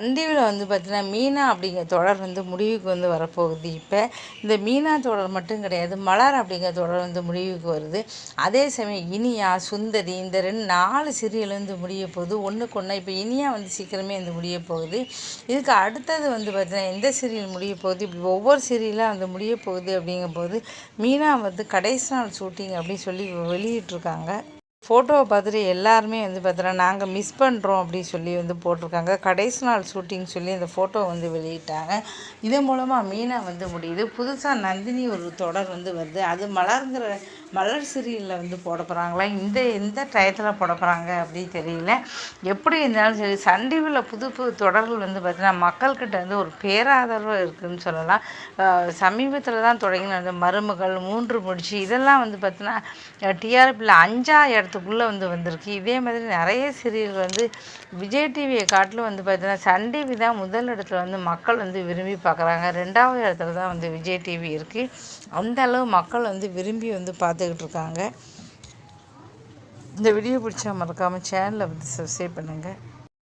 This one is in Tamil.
சன் வந்து பார்த்திங்கன்னா மீனா அப்படிங்கிற தொடர் வந்து முடிவுக்கு வந்து வரப்போகுது. இப்போ இந்த மீனா தொடர் மட்டும் கிடையாது மலர் அப்படிங்கிற தொடர் வந்து முடிவுக்கு வருது. அதே சமயம் இனியா சுந்தரி இந்த ரெண்டு நாலு சீரியல் வந்து முடிய போகுது. ஒன்றுக்கு ஒன்றா இப்போ இனியா வந்து சீக்கிரமே வந்து முடிய போகுது. இதுக்கு அடுத்தது வந்து பார்த்திங்கன்னா எந்த சீரியல் முடிய போகுது? இப்படி ஒவ்வொரு சீரியலாக வந்து முடிய போகுது அப்படிங்கும்போது மீனா வந்து கடைசி நாள் ஷூட்டிங் அப்படின்னு சொல்லி வெளியிட்ருக்காங்க ஃபோட்டோவை பார்த்துட்டு எல்லாருமே வந்து பார்த்தோன்னா நாங்கள் மிஸ் பண்ணுறோம் அப்படின்னு சொல்லி வந்து போட்டிருக்காங்க. கடைசி நாள் ஷூட்டிங் சொல்லி அந்த ஃபோட்டோ வந்து வெளியிட்டாங்க. இதன் மூலமாக மீனா வந்து முடியுது. புதுசாக நந்தினி ஒரு தொடர் வந்து வருது. அது மலர்ங்கிற மலர் சீரியலில் வந்து போட போகிறாங்களா இந்த எந்த டயத்தில் போட போகிறாங்க அப்படின்னு தெரியல. எப்படி இருந்தாலும் சரி சன் டிவியில் புது புது தொடர்கள் வந்து பார்த்திங்கன்னா மக்கள்கிட்ட வந்து ஒரு பேராதரவு இருக்குதுன்னு சொல்லலாம். சமீபத்தில் தான் தொடங்கின அந்த மருமகள் மூன்று முடிச்சு இதெல்லாம் வந்து பார்த்திங்கன்னா டிஆர்பியில் அஞ்சா இடத்துக்குள்ளே வந்து வந்திருக்கு. இதே மாதிரி நிறைய சீரியல் வந்து விஜய் டிவியை காட்டிலும் வந்து பார்த்திங்கன்னா சன் டிவி தான் முதல் இடத்துல வந்து மக்கள் வந்து விரும்பி பார்க்குறாங்க. ரெண்டாவது இடத்துல தான் வந்து விஜய் டிவி இருக்குது அந்த அளவு மக்கள் வந்து விரும்பி வந்து பார்த்து பார்த்துக்கிட்டு இருக்காங்க இந்த வீடியோ பிடிச்சா மறக்காமல் சேனலை வந்து சப்ஸ்கிரைப் பண்ணுங்கள்